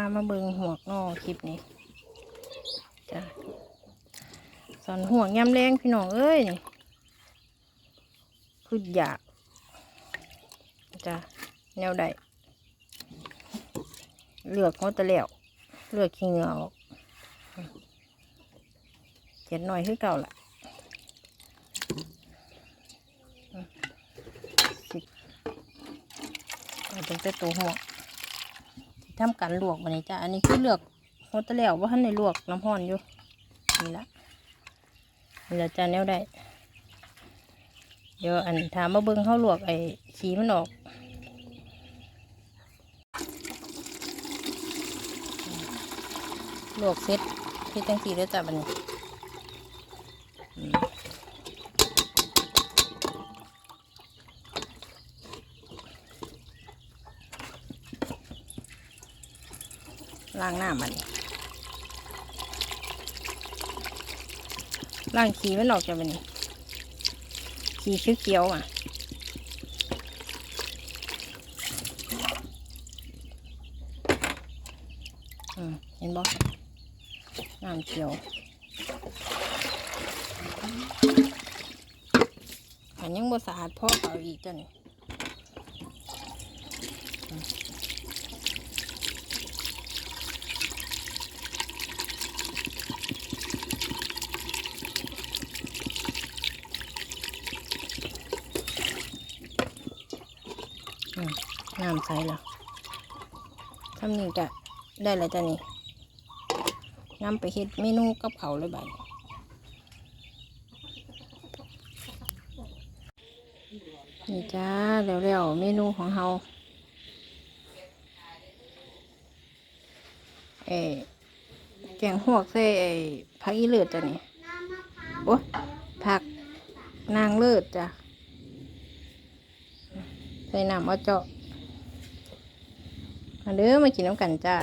ามาเบิงหัวกนอคลิปนี้จ้ะสอนหัวกยำแรงพี่น้องเอ้ยนี่คืออยากจ้ะแนวใดเลือกเขาตะแล้วเลือกขี้เหงือออกเจ็ดหน่อยคือเก่าละสิเอาตั้งแต่ตัวหัว ทำการลวกมาเนี่ยจ้ะอันนี้คือเลือกโฮตะแล้วว่าท่านในลวกน้ำห้อนอยู่นี่ละนี่ละจ้ะแนวได้เดี๋ยวอันถามมาเบิ้งเขาลวกไอ้ขี้มันออกลวกเสร็จที่ตั้งสีแล้วจ้ะบันนี้ ล้างหน้ามันล้างขี้มันออกจากมันนี่ขี้คือเขียวอะเห็นบ่น้ำเขียวอันยังบ่สะอาดพอเอาอีกจ้ะนี่ น้ำใสแล้วทำนี่จะได้แล้วจ้ะนี่นำไปเฮ็ดเมนูกับเขาเลยบัดนี้นี่จ้าเร็วๆเมนูของเราเอ่อแกงหวกใส่ไอ้ผักอีเลือดจ้ะนี่โอ้ผักนางเลือดจ้ะใส่น้ำเอเจาะ มาเด้อมากินน้ำกันจ้า